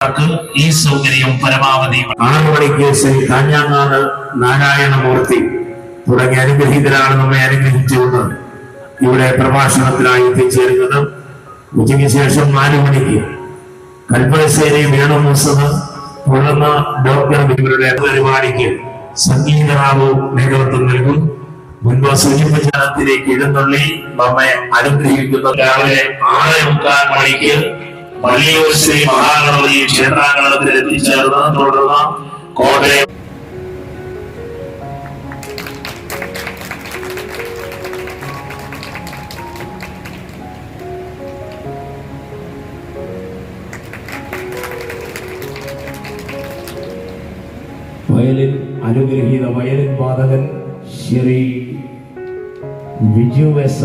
ഈ സൗകര്യം പരമാവധി ആറു ശ്രീ കാഞ്ഞാങ്ങാട് നാരായണമൂർത്തി തുടങ്ങിയ അനുഗ്രഹീതരാണ് നമ്മെ അനുഗ്രഹിച്ചുകൊണ്ട് ഇവിടെ പ്രഭാഷണത്തിനായി എത്തിച്ചേരുന്നത്. ഉച്ചയ്ക്ക് ശേഷം നാലു മണിക്ക് കൽപ്പശ്ശേരി വേണുമുസത് തുടർന്ന് ഡോക്ടർ ഇവരുടെ പരിപാടിക്ക് സംഗീതറാവു നേതൃത്വം നൽകും. മുൻപ് സൂചിപ്പിച്ചതിലേക്ക് എഴുന്നള്ളി നമ്മെ അനുഗ്രഹിക്കുന്ന രാവിലെ ആറ് മുക്കാൽ മണിക്ക് പള്ളിയൂർ ശ്രീ മഹാഗണപതി ക്ഷേത്രാങ്കണത്തിൽ എത്തിച്ചേർന്ന് തുടർന്ന് കോട്ടയം വയലിൻ അനുഗ്രഹീത വയലിൻ വാദകൻ ശ്രീ വിജു എസ്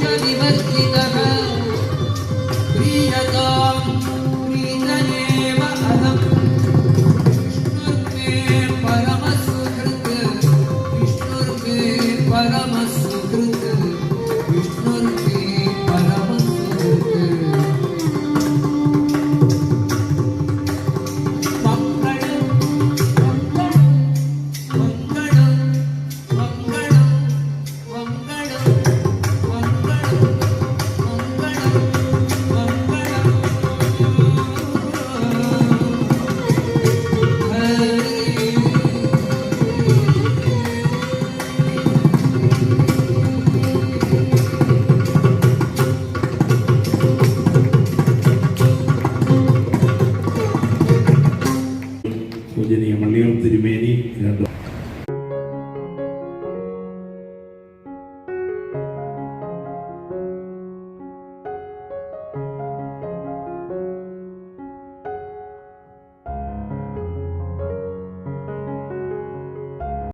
दिवस തിരുമേനി